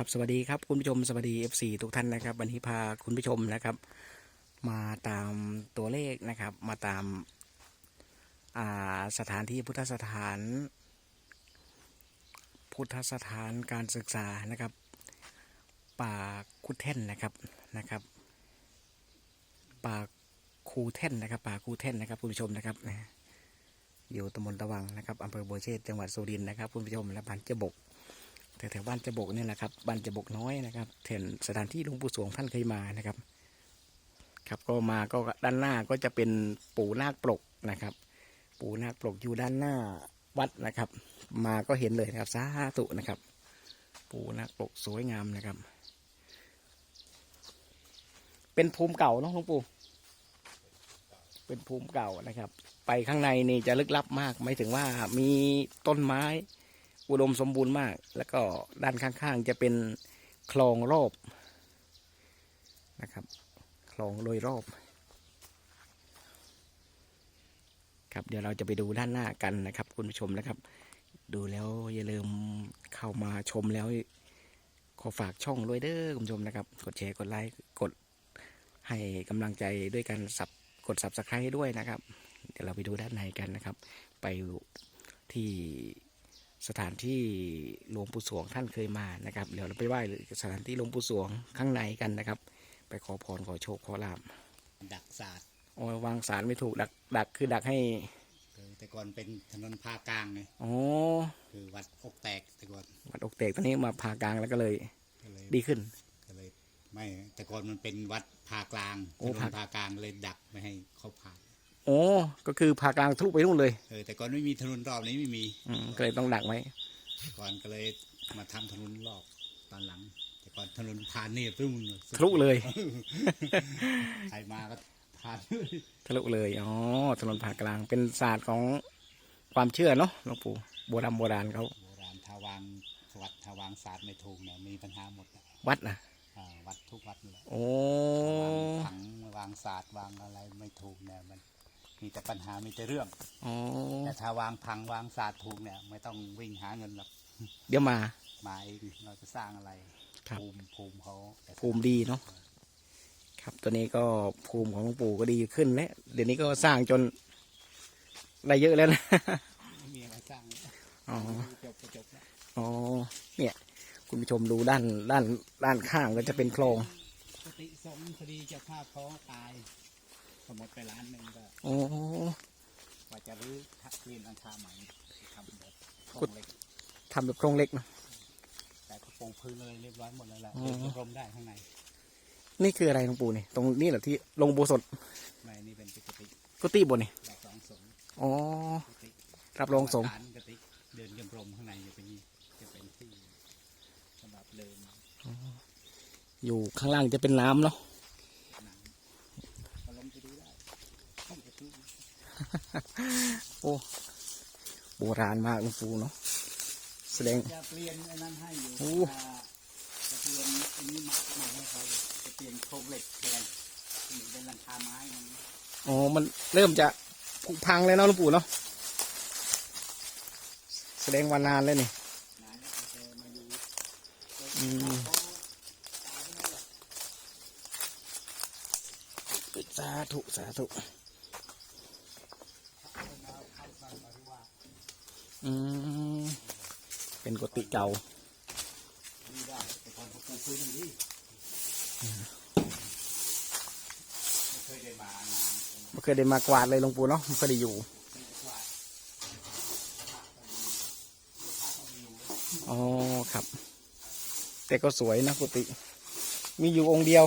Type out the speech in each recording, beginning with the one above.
ครับสวัสดีครับคุณผู้ชมสวัสดี FC ทุกท่านนะครับ วันนี้พาคุณผู้ชมนะครับ มาตามตัวเลขนะครับ มาตามาสถานที่พุทธสถาน พุทธสถานการศึกษานะครับ ป่าคุเท่นนะครับนะครับ ป่าคูเท่นนะครับ ป่าคูเท่นนะครับคุณผู้ชมนะครับอยู่ตำบลตะวังนะครับอำเภอบัวเชษจังหวัดสุรินทร์นะครับคุณผู้ชมและบ้านเจบก แถวๆบ้านจะบกเนี่ยแหละครับบ้านจะบกน้อยนะครับเห็นสถานที่หลวงปู่สวงท่านเคยมานะครับ ครับก็มาก็ด้านหน้าก็จะเป็นปู่นาคปลกนะครับ ปู่นาคปลกอยู่ด้านหน้าวัดนะครับ มาก็เห็นเลยนะครับสาธุนะครับ ปู่นาคปลกสวยงามนะครับ เป็นภูมิเก่าเนาะหลวงปู่เป็นภูมิเก่านะครับ ไปข้างในนี่จะลึกลับมาก ไม่ถึงว่ามีต้นไม้ อุดมสมบูรณ์มาก แล้วก็ด้านข้างๆ จะเป็นคลองรอบนะครับ คลองโดยรอบ ครับเดี๋ยวเราจะไปดูด้านหน้ากันนะครับ คุณผู้ชมนะครับ ดูแล้วอย่าลืมเข้ามาชมแล้ว ขอฝากช่องด้วยเด้อคุณผู้ชมนะครับ กดแชร์กดไลค์กดให้กำลังใจด้วยการสับกด subscribe ด้วยนะครับ เดี๋ยวเราไปดูด้านในกันนะครับ ไปที่ สถานที่หลวงปู่สวงท่านเคยมานะครับ เดี๋ยวเราไปไหว้สถานที่หลวงปู่สวงข้างในกันนะครับ ไปขอพรขอโชคขอลาบดักศาสตร์โอ้ยวางสารไม่ถูกดักดักคือดักให้คือแต่ก่อนเป็นถนนพากลางไงอ๋อคือวัดอกแตกแต่ก่อนวัดอกเตกตอนนี้มาพากลางแล้วก็เลยก็เลยดีขึ้นก็เลยไม่แต่ก่อนมันเป็นวัดพากลางโอ้ถนนพาพากลางเลยดักไม่ให้เขาผ่าน โอ้ก็คือพากลางทะลุไปนู่นเลยเออแต่ก่อนไม่มีถนนรอบนี้ไม่มีอืมก็เลยต้องดักไว้แต่ก่อนก็เลยมาทำถนนรอบตอนหลัง แต่ก่อนถนนผ่านนี่ปึ้งทะลุเลย ใครมาก็ผ่านทะลุเลย อ๋อ ถนนผ่ากลาง เป็นศาสตร์ของความเชื่อเนาะหลวงปู่โบราณโบราณเขา โบราณทาวางวัดทาวางศาสตร์ไม่ถูกเนี่ยมีปัญหาหมดอะวัดนะอ่าวัดทุกวัดเลยโอ้ วางผังวางศาสตร์วางอะไรไม่ถูกเนี่ยมัน มีแต่ปัญหามีแต่เรื่องอ๋อแต่ถ้าวางพังวางศาสตร์ถูกเนี่ย ไม่ต้องวิ่งหาเงินหรอกเดี๋ยวมา มาเองเราจะสร้างอะไรครับภูมิภูมิเขาแต่ภูมิดีเนาะครับตัวนี้ก็ภูมิของหลวงปู่ก็ดีขึ้นแล้วเดี๋ยวนี้ก็สร้างจนได้เยอะแล้วนะไม่มีอะไรสร้างอ๋อจบก็จบแล้วอ๋อเนี่ย คุณผู้ชมดูด้านด้านด้านข้างก็จะเป็นคลองปกติสมคดีเจ้าภาพเขาตาย สมมติไปล้านหนึ่งก็โอ้ ว่าจะรื้อทักเรียนอังคาใหม่ทำแบบโครกุดงเหล็กทำแบบโครงเล็กเนอะแต่ก็ปูพื้นเลยเรียบร้อยหมดแล้วแหละอ๋อ เดินจงกรมได้ข้างในนี่คืออะไรหลวงปู่นี่ตรงนี้แหละที่ลงอุโบสถไม่นี่เป็นปกติกุฏิบนนี่แบบสองสงฆ์อ๋อปกติรับรองสงฆ์ ฐานกติกเดินจงกรมข้างในจะเป็นจะเป็นที่สำหรับเดินอยู่ข้างล่างจะเป็นน้ำเนาะ หนังก็ลงไปดูได้ห้องประตู โอ้โบราณมากหลวงปู่เนาะแสดงจะเปลี่ยนอันนั้นให้อยู่โอ้อ่าจะเปลี่ยนอันนี้มาใหม่ให้เขาจะเปลี่ยนโครงเหล็กแทนนี่เป็นหลังคาไม้มันอ๋อมันเริ่มจะผุพังเลยเนาะหลวงปู่เนาะแสดงว่านานเลยนี่นานแล้วจะมาอยู่อืมสาธุสาธุ อืมเป็นกุฏิเก่าไม่เคยได้มานานไม่เคยได้มากวาดเลยหลวงปู่เนาะไม่เคยได้อยู่อ๋อครับ แต่ก็สวยนะกุฏิมีอยู่องค์เดียว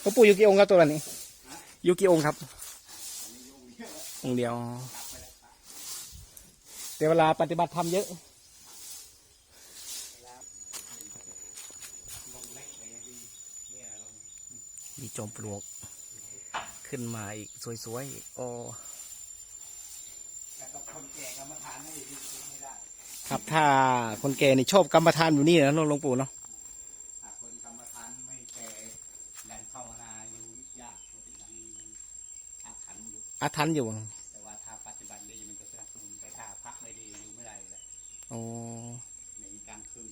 หลวงปู่อยู่กี่องค์ครับตัวนี้อยู่กี่องค์ครับ องค์เดียว แต่เวลาปฏิบัติธรรมเยอะมีจอมปลวก ขึ้นมาอีก สวยๆอีกโอ้แต่กับคนแก่กรรมฐานไม่ได้ไม่ได้ครับถ้าคนแก่นี่ชอบกรรมฐานอยู่นี่นะหลวงปู่เนาะถ้าคนกรรมฐานไม่แก่แรงเข้านาอยู่ยากปกติยังอาถรรพ์อยู่อาทันอยู่ โอ้ในกลางคืน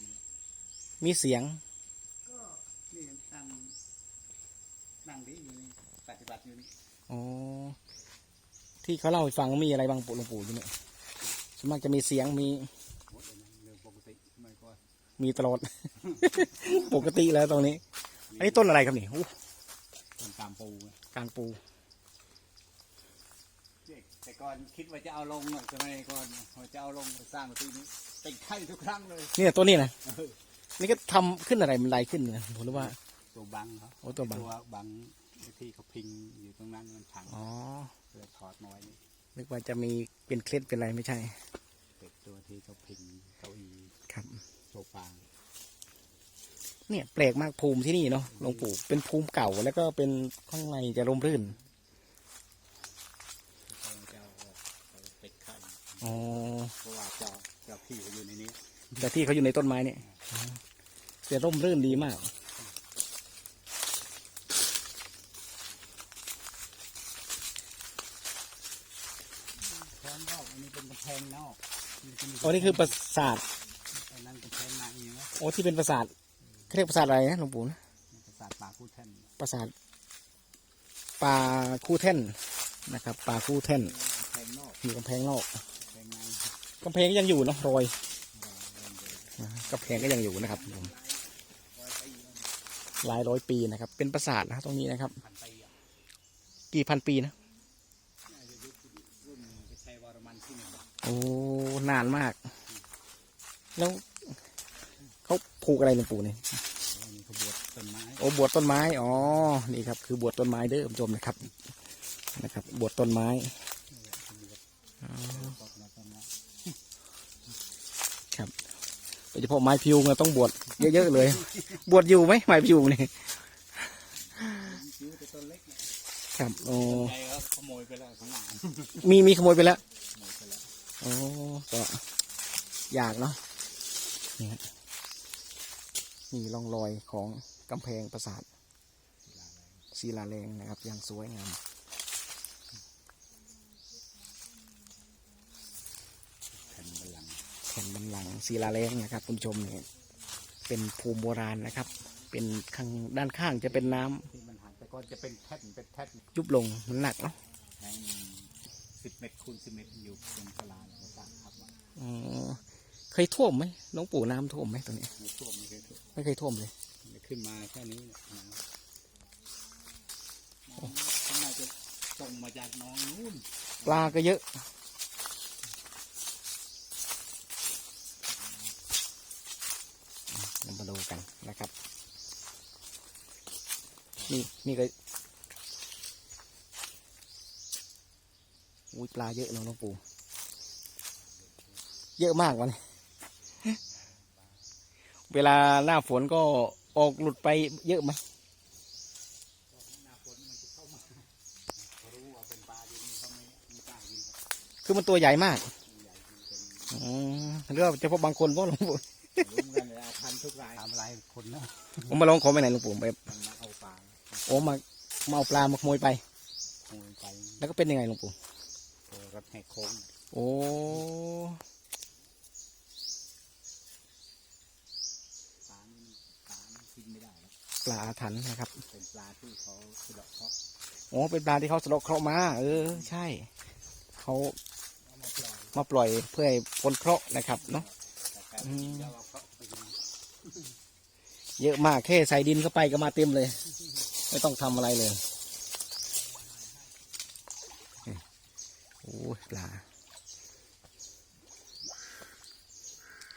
มีเสียง ก็นี่นั่งนั่งดีอยู่นี่ปฏิบัติอยู่นี่โอ้ที่เขาเล่าให้ฟังว่ามีอะไรบางปู่หลวงปู่อยู่เนี่ยส่วนมากจะมีเสียงมีมีตลอด ปกติแล้วตรงนี้ อันนี้ต้นอะไรครับนี่กต้นตามปู กลางปู แต่ก่อนคิดว่าจะเอาลงอะสมัยก่อนว่าจะเอาลงไปสร้างที่นี้เป็นไข้ทุกครั้งเลยเนี่ยตัวนี้นะนี่ก็ทำขึ้นอะไรมันไรขึ้นนะผมรู้ว่า ตัวบังเขาโอ้ตัวบัง ตัวบังที่เขาพิงอยู่ตรงนั้นมันพังอ๋อเลยถอดน้อยนี่นึกว่าจะมีเป็นเคล็ดเป็นอะไรไม่ใช่เป็นตัวที่เขาพิงเก้าอี้ครับ โซฟาเนี่ยแปลกมากภูมิที่นี่เนาะหลวงปู่เป็นภูมิเก่าแล้วก็เป็นข้างในจะร่มรื่น เขาจะเอาออกเขาติดไข่ อ๋อเพราะว่าเจ้าเจ้าพี่เขาอยู่ในนี้แต่ที่เขาอยู่ในต้นไม้เนี่ยอ๋อจะร่มรื่นดีมากแพงนอกอันนี้เป็นกำแพงนอกนี่จะมีโอ้นี่คือปราสาท อันนั้นกำแพงในอยู่นะโอ้ที่เป็นปราสาทเขาเรียกปราสาทอะไรนะหลวงปู่นะปราสาทป่าผู้แท่นปราสาทป่าคู่แท่นนะครับป่าคู่แท่น กำแพงนอก มีกำแพงนอก กำแพงในกำแพงก็ยังอยู่เนาะรอยนะกำแพงก็ยังอยู่นะครับผมหลายร้อยปีนะครับ เป็นปราสาทนะตรงนี้นะครับพันปีอะกี่พันปีนะน่าจะยุครุ่นกระชัยวรมันที่หนึ่งโอ้นานมาก แล้วเขาผูกอะไรหลวงปู่เนี่ยอันนี้เขาบวชต้นไม้โอ้บวชต้นไม้ อ๋อ นี่ครับ คือบวชต้นไม้เด้อคุณผู้ชมนะครับ นะครับ บวชต้นไม้ อ๋อ ต้นไม้ต้นไม้ ครับโด ยเฉพาะไม้พิวเนี่ยต้องบวชเยอะๆเลย บวชอยู่ไหมไม้พิวนี่คิ้วแต่ต้นเล็กเนี่ยครับโอ้ขโมยไปแล้วข้างหลังมีมีขโมยไปแล้วโอ้ก็อยากเนาะนี่ฮะนี่ร่องรอยของกำแพงปราสาทศิลาแรงนะครับอย่างสวยงาม แผ่นบลังก์ แผ่นบันลังก์ศิลาแรงนะครับ คุณผู้ชมเนี่ยเป็นภูมิโบราณนะครับ เป็นข้างด้านข้างจะเป็นน้ำที่มันหักแต่ก่อนจะเป็นแท่นเป็นแท่นยุบลงมันหนักเนาะแทงสิบเมตรคูณสิบเมตรอยู่ตรงกลางเราสร้างครับว่าอ๋อเคยท่วมไหมหลวงปู่น้ำท่วมไหมตรงนี้ไม่ท่วมไม่เคยท่วมไม่เคยท่วมเลยมันขึ้นมาแค่นี้เนี่ยน้ำน้ำน่าจะส่งมาจากหน้องนู่นปลาก็เยอะ ดูกันนะครับ นี่นี่ก็อุ้ยปลาเยอะเนอะหลวงปู่เยอะมากวันเวลาหน้าฝนก็ออกหลุดไปเยอะไหมคือมันตัวใหญ่มากมันใหญ่จริงเป็นอืมหรือว่าเฉพาะบางคนเพราะหลวงปู่ รู้เหมือนกันเลยอาทันทุกรายทำอะไรคนนะผมมาลองขอไปไหนหลวงปู่ไปมันมาเอาปลาโอ้มามาเอาปลามาขโมยไป ขโมยไปแล้วก็เป็นยังไงหลวงปู่โอ้รถแหกโค้งโอ้ปลานี่ปลานี่กินไม่ได้หรอกปลาอาถรรพ์นะครับเป็นปลาที่เขาสะเดาะเคราะห์โอ้เป็นปลาที่เขาสะเดอกเคราะห์มา เออใช่เขาเอามาปล่อยมาปล่อยเพื่อให้พ้นเคราะห์นะครับเนาะ แต่การอืมเดี๋ยวเอาเคราะห์ไปกิน เยอะมากแค่ใส่ดินเข้าไปก็มาเต็มเลย ไม่ต้องทำอะไรเลยโอ้ปลา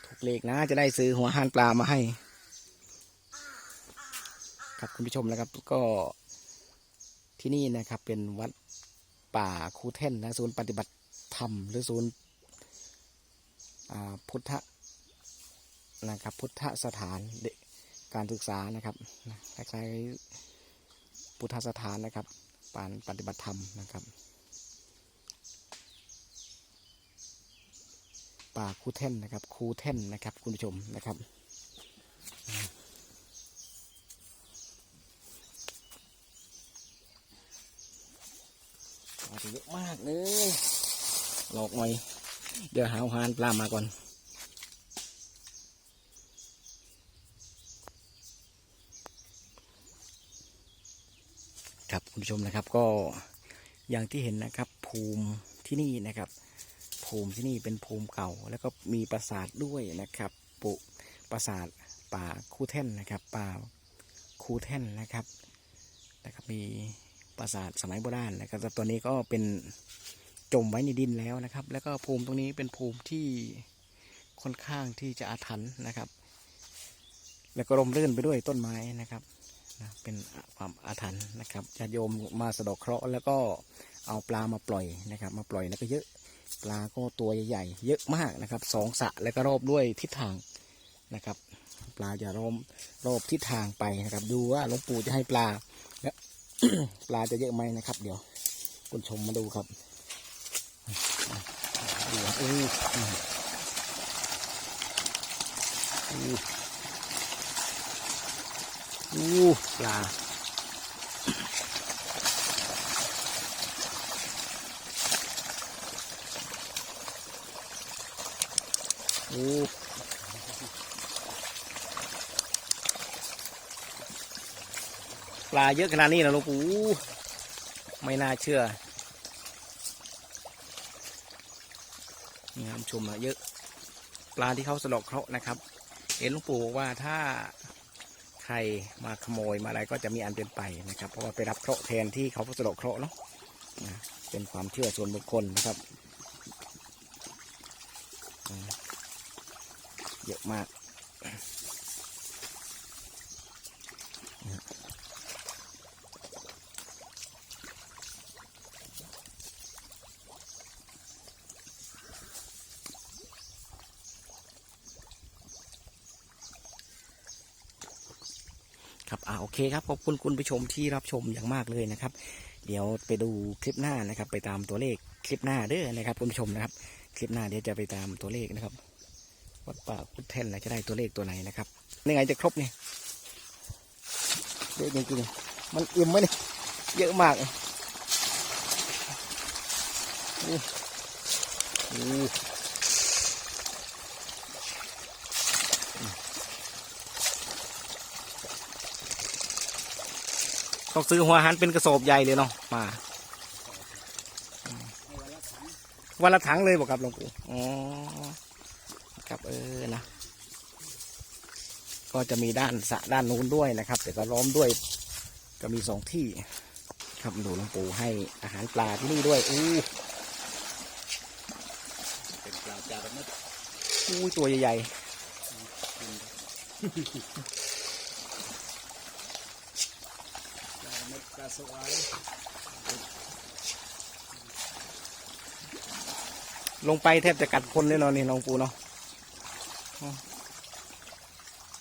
ถูกเลขนะ จะได้ซื้อหัวหานปลามาให้ ครับคุณผู้ชมนะครับก็ที่นี่นะครับเป็นวัดป่าคูเท่นนะศูนย์ปฏิบัติธรรมหรือศูนย์พุทธ นะครับ พุทธสถานเด็กการศึกษานะครับคล้ายๆพุทธสถานนะครับปานปฏิบัติธรรมนะครับ ป่าคูเท่นนะครับ คูเท่นนะครับ คุณผู้ชมนะครับปลาตัวเยอะมากเลยหลอกหน่อย เดี๋ยวหาอาหารปลามาก่อน คุณผู้ชมนะครับก็อย่างที่เห็นนะครับ ภูมิที่นี่นะครับ ภูมิที่นี่เป็นภูมิเก่า แล้วก็มีปราสาทด้วยนะครับปุปราสาทป่าคูแท่นนะครับ ป่าคูแท่นนะครับนะครับมีปราสาทสมัยโบราณนะครับแต่ตัวนี้ก็เป็นจมไว้ในดินแล้วนะครับ แล้วก็ภูมิตรงนี้เป็นภูมิที่ค่อนข้างที่จะอาถรรพ์นะครับ แล้วก็ร่มรื่นไปด้วยต้นไม้นะครับ นะเป็นความอาถรรพ์นะครับญาติโยมมาสะดอกเคราะห์แล้วก็เอาปลามาปล่อยนะครับ มาปล่อยแล้วก็เยอะปลาก็ตัวใหญ่ๆเยอะมากนะครับสองสะแล้วก็รอบด้วยทิศทางนะครับ ปลาจะรอบรอบทิศทางไปนะครับ ดูว่าหลวงปู่จะให้ปลาแล้วปลาจะเยอะไหมนะครับ เดี๋ยวคุณชมมาดูครับดูครับอู้ อู้อู้อู้ปลาโอ้ปลาเยอะขนาดนี้นะลวงปูไม่น่าเชื่อ นี่ครับชมนะเยอะ ปลาที่เขาสะเดอกเคราะห์นะครับ เห็นลวงปู่บอกว่าถ้า รมาขโมยมาอะไรก็จะมีอันเป็นไปนะครับ เพราะว่าไปรับเคราะห์แทนที่เขาสะเดกเคราะห์เนาะเป็นความเชื่อส่วนบุคคลนะครับเยอะมาก ครับอ่าโอเคครับขอบคุณคุณผู้ชมที่รับชมอย่างมากเลยนะครับ เดี๋ยวไปดูคลิปหน้านะครับ ไปตามตัวเลขคลิปหน้าเด้อนะครับ คุณผู้ชมนะครับ คลิปหน้าเดี๋ยวจะไปตามตัวเลขนะครับวัดป่าพุทธแท่นนะจะได้ตัวเลขตัวไหนนะครับนี่ไงจะครบเนี่ยเยอะจริงๆมันอิ่มไหมเนี่ยเยอะมากเลยโอ้โห ต้องซื้อหัวหันเป็นกระสอบใหญ่เลยเนาะมาวันละถังเลยบอกครับหลวงปู่อ๋อครับเออนะก็จะมีด้านสะด้านนู้นด้วยนะครับแต่ก็ล้อมด้วยก็มีสองที่ ครับดูหลวงปู่ให้อาหารปลาที่นี่ด้วยอู้เป็นปลาจาระม็ดอู้ตัวใหญ่จาระเม็ดปลาสวายๆลงไปแทบจะกัดคนเลยเนาะนี่หลวงปู่เนาะ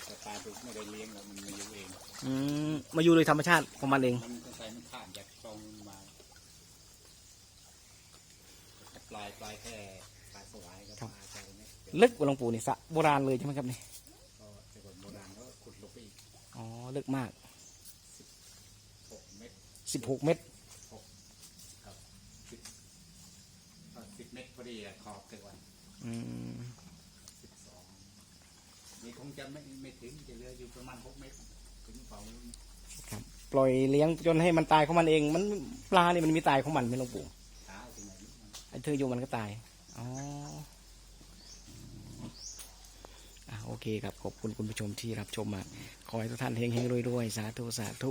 แต่ปลาดุกไม่ได้เลี้ยงหรอกมันมาอยู่เองอืมมาอยู่โดยธรรมชาติของมันเอง มันสงสัยมันข้ามจากคลองมาปลายปลายแค่ปลาสวายกับปลาจาระเม็ดลึกกว่าหลวงปู่นี่สระโบราณเลยใช่ไหมครับนี่ก็แต่ก่อนโบราณก็ขุดลงไปอีกอ๋อลึกมากหกเมตร สิบหกเมตร ครับสิบสิบเมตรพอดีอะขอบแต่ก่อนอืมสิบสองนี่คงจะไม่ไม่ถึงจะเหลืออยู่ประมาณหกเมตร ถึงเป่าครับ ปล่อยเลี้ยงจนให้มันตายของมันเอง มันปลาเนี่ยมันมีตายของมันไหมหลวงปู่เท้าถึงไหนมันไอ้เธออยู่มันก็ตาย อ๋ออะโอเคครับ ขอบคุณคุณผู้ชมที่รับชมมา ขอให้ทุกท่านเฮงๆรวยๆสาธุสาธุ